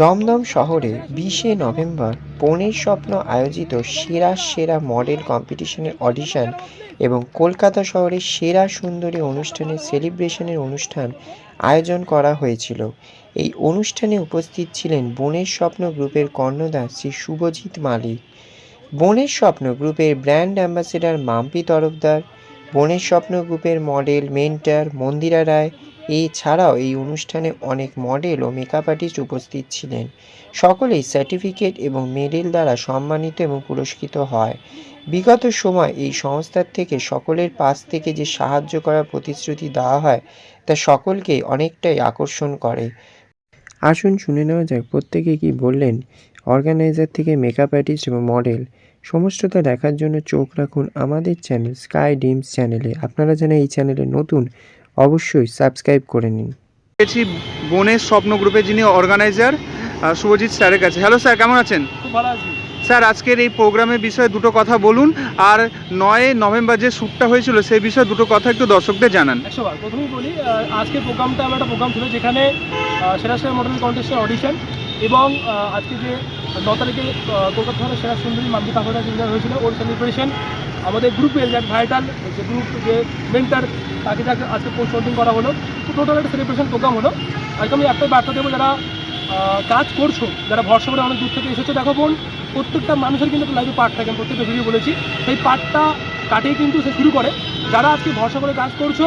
দমদম শহরে বিশে নভেম্বর বনের স্বপ্ন আয়োজিত সেরা সেরা মডেল কম্পিটিশনের অডিশন এবং কলকাতা শহরের সেরা সুন্দরী অনুষ্ঠানের সেলিব্রেশনের অনুষ্ঠান আয়োজন করা হয়েছিল। এই অনুষ্ঠানে উপস্থিত ছিলেন বনের স্বপ্ন গ্রুপের কর্ণদাস শ্রী শুভজিৎ মালিক। বনের স্বপ্ন গ্রুপের ব্র্যান্ড অ্যাম্বাসেডার মাম্পি তরফদার বনের স্বপ্ন গ্রুপের মডেল, মেন্টার মন্দিরা রায়। এছাড়াও এই অনুষ্ঠানে অনেক মডেল ও মেকআপ আর্টিস্ট উপস্থিত ছিলেন। সকলেই সার্টিফিকেট এবং মেডেল দ্বারা সম্মানিত এবং পুরস্কৃত হয়। বিগত সময় এই সংস্থার থেকে সকলের পাশ থেকে যে সাহায্য করার প্রতিশ্রুতি দেওয়া হয়, তা সকলকেই অনেকটাই আকর্ষণ করে। আসুন শুনে নেওয়া যাক প্রত্যেকে কি বললেন। অর্গানাইজার থেকে মেকআপ আর্টিস্ট এবং মডেল সমস্তটা দেখার জন্য চোখ রাখুন আমাদের চ্যানেল স্কাই ডিমস চ্যানেলে আপনারা যেন এই চ্যানেলে নতুন অবশ্যই সাবস্ক্রাইব করে নিন। পেয়েছি বনের স্বপ্ন গ্রুপের যিনি অর্গানাইজার শুভজিৎ স্যারের কাছে। হ্যালো স্যার কেমন আছেন? খুব ভালো আছি। স্যার আজকের এই প্রোগ্রামের বিষয়ে দুটো কথা বলুন আর নয় নভেম্বর যে শ্যুটটা হয়েছিল সেই বিষয়ে দুটো কথা একটু দর্শকদের জানান। প্রথমেই বলি আজকের প্রোগ্রামটা আমার একটা প্রোগ্রাম ছিল যেখানে সেরা সেরা মডেল কন্টেস্টের অডিশন এবং আজকে যে ন তারিখে কলকাতা শহরে সেরা সুন্দরী কাপড়া যে winner হয়েছিল, ওর সেলিব্রেশন আমাদের গ্রুপের যে ভাইটাল যে গ্রুপ যে মেন্টার তাকে যাকে আজকে পোস্ট করা হলো। তো টোটাল একটা সেলিব্রেশন প্রোগ্রাম হলো। আজকে আমি একটাই বার্তা দেবো, যারা কাজ করছ, যারা ভরসা করে অনেক দূর থেকে এসেছ, দেখো বোন, প্রত্যেকটা মানুষের কিন্তু লাইফে পার্ট থাকে প্রত্যেকটা ভিডিও বলেছি। সেই পার্টটা কাটিয়ে কিন্তু সে শুরু করে। যারা আজকে ভরসা করে কাজ করছ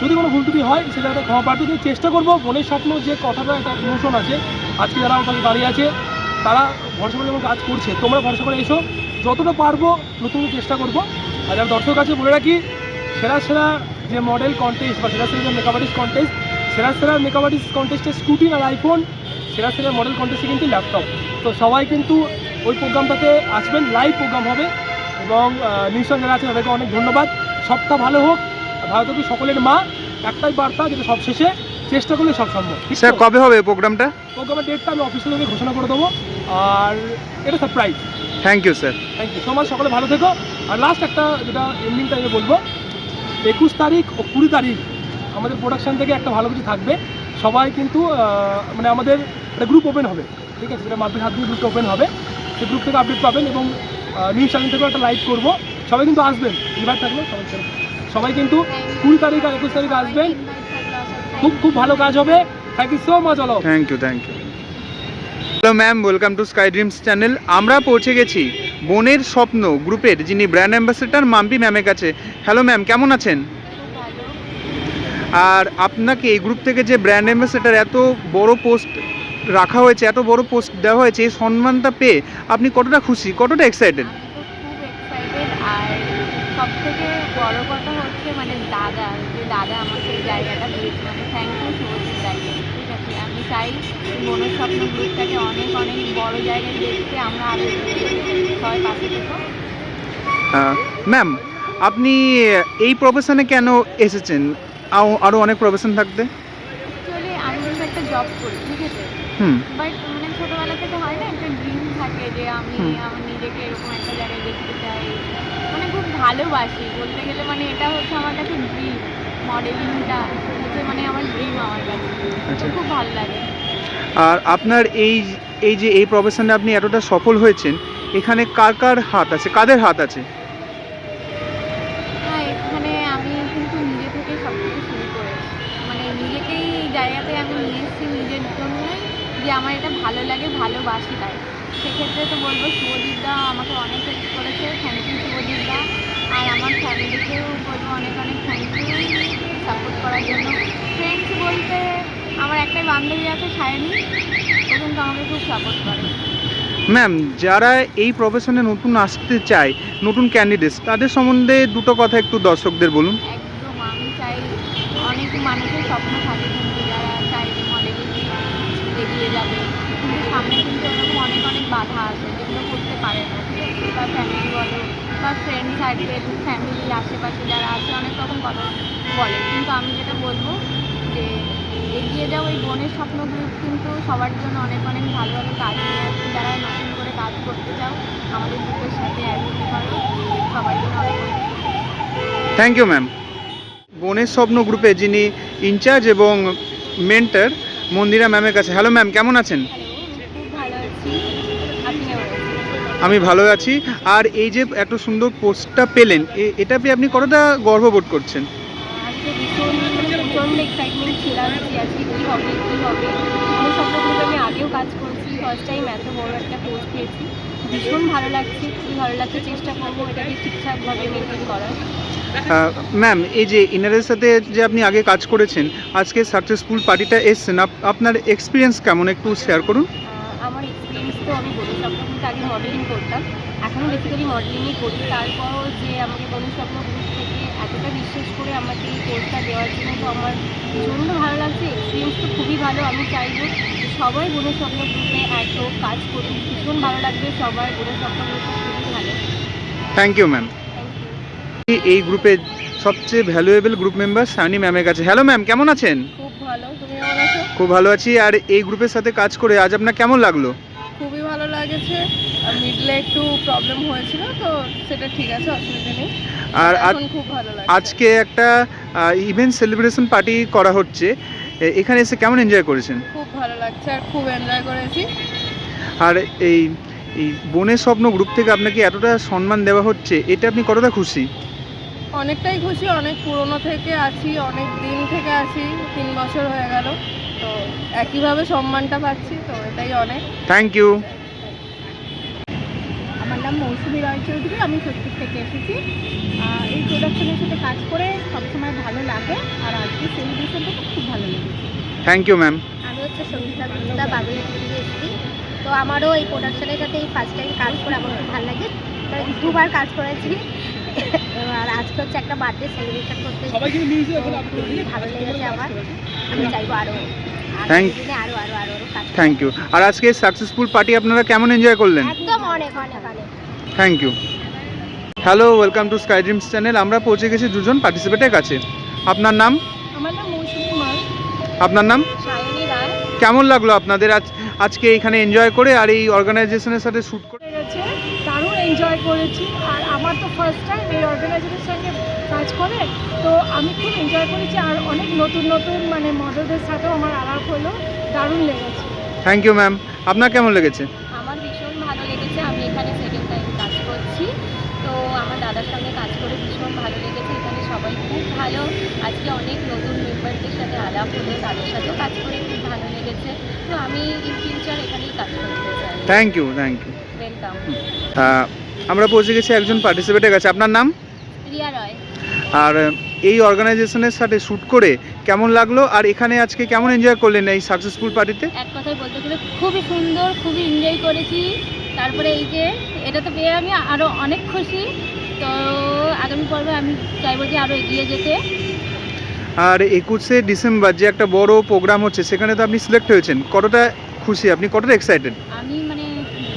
যদি কোনো ভুল ত্রুটি হয় সেটা একটা ক্ষমা প্রার্থী চেষ্টা করব। মনের স্বপ্ন যে কথাটা একটা ইমোশন আছে। আজকে যারা ওখানে দাঁড়িয়ে আছে, তারা ভরসা করে যেমন কাজ করছে, তোমরা ভরসা করে এসো। যতটা পারব, নতুন চেষ্টা করব। আর যারা দর্শক আছে, বলে রাখি, সেরা সেরা যে মডেল কন্টেস্ট বা সেরা সেরা যে মেকআপ আর্টিস্ট কন্টেস্ট সেরা সেরা মেকআপ আর্টিস্ট কন্টেস্টে স্কুটি আর আইফোন সেরা সেরা মডেল কন্টেস্টে কিন্তু ল্যাপটপ তো সবাই কিন্তু ওই প্রোগ্রামটাতে আসবেন লাইভ প্রোগ্রাম হবে। এবং যারা আছে, তাদেরকে অনেক ধন্যবাদ। সবটা ভালো হোক। ভারতকে সকলের মা একটাই বার্তা যেটা সব শেষে চেষ্টা করলে সব সম্ভব স্যার কবে হবে প্রোগ্রামটা? প্রোগ্রামের ডেটটা আমি অফিসে থেকে ঘোষণা করে দেবো। আর এটা surprise thank you sir thank you so much সকলে ভালো থেকো। আর লাস্ট একটা যেটা এন্ডিং টাইমে বলব একুশ তারিখ ও কুড়ি তারিখ আমাদের প্রোডাকশান থেকে একটা ভালো কিছু থাকবে। সবাই কিন্তু মানে আমাদের একটা গ্রুপ ওপেন হবে ঠিক আছে? যেটা মাপির হাত দিয়ে গ্রুপটা ওপেন হবে। সেই গ্রুপ থেকে আপডেট পাবেন এবং নিউজ চ্যানেল থেকেও একটা লাইভ করব। সবাই কিন্তু আসবেন। ইনভাইট থাকবে সবাই সবাই কিন্তু কুড়ি তারিখ আর একুশ তারিখ আসবেন। খুব খুব ভালো কাজ হবে। Thank you so much all thank you thank you hello ma'am welcome to sky dreams channel আমরা পৌঁছে গেছি বোনের স্বপ্ন গ্রুপের, যিনি ব্র্যান্ড অ্যাম্বাসেডার মাম্পি ম্যামের কাছে। হ্যালো ম্যাম কেমন আছেন? আর আপনাকে এই গ্রুপ থেকে যে ব্র্যান্ড অ্যাম্বাসেডার এত বড় পোস্ট রাখা হয়েছে, এত বড় পোস্ট দেওয়া হয়েছে, এই সম্মানটা পেয়ে আপনি কতটা খুশি, কতটা এক্সাইটেড আমি তো খুব এক্সাইটেড আর সব থেকে বড় কথা হচ্ছে মানে দাদা যে দাদা আমাকে এই জায়গাটা দিয়েছে। মানে থ্যাংক ইউ শুভজিৎ দাকে ঠিক আছে? আমি চাই মনস্বপ্ন গ্রুপটাকে অনেক অনেক বড় জায়গায় দেখতে আমরা আরও। সবাই পাশে থেকো। ম্যাম আপনি এই প্রফেশনে কেন এসেছেন? আরও অনেক প্রফেশন থাকতে অ্যাকচুয়ালি আমি কিন্তু একটা জব করি ঠিক আছে? হুম। বাট মানে ছোটোবেলা থেকে হয় না একটা ড্রিম থাকে যে আমি আমার নিজেকে এরকম একটা জায়গায় দেখতে চাই। ভালোবাসি। বলতে গেলে মানে এটা হচ্ছে আমার কাছে ড্রিম মডেলিংটা হচ্ছে মানে আমার ড্রিম আমার কাছে। আচ্ছা। খুব ভালো লাগে। আর আপনার এই এই যে এই প্রফেশনে আপনি এতটা সফল হয়েছেন এখানে কার কার হাত আছে? কাদের হাত আছে? হ্যাঁ এখানে আমি কিন্তু নিজে থেকে সব কিছু শুরু করেছি। মানে নিজেকেই এই জায়গাতে আমি নিয়ে এসেছি নিজের জন্যই যে আমার এটা ভালো লাগে ভালোবাসি তাই। সেক্ষেত্রে তো বলব শুভজিৎদা আমাকে অনেক হেল্প করেছে। থ্যাংক ইউ শুভজিৎদা আর আমার ফ্যামিলিকেও বলব অনেক অনেক থ্যাংক ইউ সাপোর্ট করার জন্য। ফ্রেন্ডস বলতে আমার একটাই বান্ধবী আছে সায়নী। ও কিন্তু আমাকে খুব সাপোর্ট করে। ম্যাম যারা এই প্রফেশনে নতুন আসতে চায় নতুন ক্যান্ডিডেটস তাদের সম্বন্ধে দুটো কথা একটু দর্শকদের বলুন। একদম আমি চাই অনেক মানুষের স্বপ্ন থাকে কিন্তু যারা চাই যে মডেলিং এগিয়ে যাবে। কিন্তু সামনে কিন্তু এরকম অনেক অনেক বাধা আছে যেগুলো করতে পারে না। বা ফ্যামিলি বলো বা ফ্রেন্ড সার্কেল ফ্যামিলির আশেপাশে যারা আছে, অনেক রকম কথা বলে। কিন্তু আমি যেটা বলব যে এগিয়ে যাও, এই বনের স্বপ্ন গ্রুপ কিন্তু সবার জন্য অনেক অনেক ভালো ভালো কাজ নিয়ে আসছে যারা নতুন করে কাজ করতে চাও, আমাদের গ্রুপের সাথে অ্যাড হতে পারো। সবার জন্য অনেক থ্যাংক ইউ ম্যাম বনের স্বপ্ন গ্রুপে যিনি ইনচার্জ এবং মেন্টার মন্দিরা ম্যামের কাছে। হ্যালো ম্যাম কেমন আছেন হ্যালো আমি ভালো আছি। আর এই যে এত সুন্দর পোস্টটা পেলেন এটা পেয়ে আপনি কতটা গর্ববোধ করছেন? আজকে এক্সাইটমেন্ট ছিলাম যে আজকে কী হবে কী হবে। কোনো স্বপ্নগুলোতে আমি আগেও কাজ করেছি ফার্স্ট টাইম এত বড় একটা পোস্ট পেয়েছি। ভীষণ ভালো লাগছে খুবই ভালো লাগছে চেষ্টা করব এটাকে ঠিকঠাকভাবে মেনটেন করার। ম্যাম এই যে ইনারের সাথে যে আপনি আগে কাজ করেছেন আজকে সাকসেসফুল পার্টিটা এসছেন আপনার এক্সপিরিয়েন্স কেমন? একটু শেয়ার করুন। এক্সপিরিয়েন্স তো আমি বলি কিন্তু আগে মডেলিং করতাম। এখনও বেসিক্যালি মডেলিংই করি। তারপরও যে আমাকে বনু স্বপ্ন গ্রুপ থেকে এতটা বিশ্বাস করে আমাকে এই কোর্সটা দেওয়ার জন্য তো আমার প্রচণ্ড ভালো লাগছে। এক্সপিরিয়েন্স তো খুবই ভালো আমি চাইব সবাই বনু স্বপ্ন গ্রুপে এত কাজ করুন ভীষণ ভালো লাগবে সবার বনু স্বপ্ন গ্রুপ খুবই ভালো। থ্যাংক ইউ ম্যাম এই গ্রুপের সবচেয়ে ভ্যালুয়েবল গ্রুপ মেম্বার সানি ম্যামের কাছে। হ্যালো ম্যাম কেমন আছেন? খুব ভালো তুমি কেমন আছো? খুব ভালো আছি। আর এই গ্রুপের সাথে কাজ করে আজ আপনার কেমন লাগল? লাগেছে। মিডলে একটু প্রবলেম হয়েছিল তো সেটা ঠিক আছে অসুবিধা নেই। আর এখন খুব ভালো আজকে একটা ইভেন্ট সেলিব্রেশন পার্টি করা হচ্ছে। এখানে এসে কেমন এনজয় করেছেন? খুব ভালো লাগছে আর খুব এনজয় করেছি। আর এই এই বনের স্বপ্ন গ্রুপ থেকে আপনাকে এতটা সম্মান দেওয়া হচ্ছে এটা আপনি কতটা খুশি? অনেকটাই খুশি অনেক পুরনো থেকে আছি অনেক দিন থেকে আছি তিন বছর হয়ে গেল তো একইভাবে সম্মানটা পাচ্ছি তো এটাই অনেক। থ্যাংক ইউ নাম মৌসুমী রয় চৌধুরী আমি সত্যি থেকে এসেছি। এই প্রোডাকশনের সাথে কাজ করে সবসময় ভালো লাগে আর আজকে সেলিব্রেশনটা তো খুব ভালো লেগেছে। থ্যাংক ইউ ম্যাম আমি হচ্ছে সঙ্গীতা গুপ্তা বাগুড়িয়া থেকে এসেছি। তো আমারও এই প্রোডাকশনের সাথে এই ফার্স্ট টাইম কাজ করে আমার খুব ভালো লাগে। প্রায় দুবার কাজ করেছি। আর আজকে হচ্ছে একটা বার্থডে সেলিব্রেশন করতে খুবই ভালো লেগেছে আমার। আমি চাইব আরও আরও আরও আরও কাজ থ্যাংক ইউ আর আজকে সাকসেসফুল পার্টি আপনারা কেমন এনজয় করলেন? একদম অনেক অনেক অনেক। Thank you hello welcome to sky dreams channel আমরা পৌঁছে গেছি দুজন পার্টিসিপেটের কাছে। আপনার নাম? আমার নাম মৌসুমী মাল। আপনার নাম? সায়নী রায়। কেমন লাগল আপনাদের আজ আজকে এখানে এনজয় করে আর এই অর্গানাইজেশনের সাথে শ্যুট করে? গেছে দারুণ এনজয় করেছি। আর আমার তো ফার্স্ট টাইম এই অর্গানাইজেশনের সঙ্গে কাজ করে। তো আমি খুব এনজয় করেছি আর অনেক নতুন নতুন মানে মডেলদের সাথেও আমার আলাপ হলো। দারুণ লেগেছে। থ্যাংক ইউ ম্যাম আপনার কেমন লেগেছে আমার ভীষণ ভালো লেগেছে আমি এখানে সেকেন্ড টাইম কাজ করছি তো আমার দাদার সঙ্গে কাজ করে ভীষণ ভালো লেগেছে এখানে সবাই খুব ভালো। আজকে অনেক নতুন মেম্বারদের সাথে আলাপ হলো তাদের সাথেও কাজ করে খুব ভালো লেগেছে। তো আমি ইন ফিউচার এখানেই কাজ করতে চাই। Thank you thank you welcome আমরা পৌঁছে গেছি একজন পার্টিসিপেটের কাছে। আপনার নাম? রিয়া রয়। আর এই অর্গানাইজেশনের সাথে শ্যুট করে কেমন লাগল? আর এখানে আজকে কেমন এনজয় করলেন এই সাকসেসফুল পার্টিতে এক কথায় বলতে গেলে খুবই সুন্দর খুবই এনজয় করেছি। তারপরে এই যে এটা তো পেয়ে আমি আরও অনেক খুশি। তো আগামী পর্বে আমি চাইব যে আরও এগিয়ে যেতে। আর একুশে ডিসেম্বর যে একটা বড় প্রোগ্রাম হচ্ছে সেখানে তো আপনি সিলেক্ট হয়েছেন। কতটা খুশি? আপনি কতটা এক্সাইটেড আমি মানে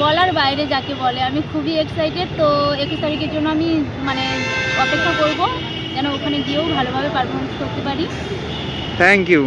বলার বাইরে যাকে বলে আমি খুবই এক্সাইটেড তো একুশ তারিখের জন্য আমি মানে অপেক্ষা করব যেন ওখানে গিয়েও ভালোভাবে পারফরমেন্স করতে পারি। Thank you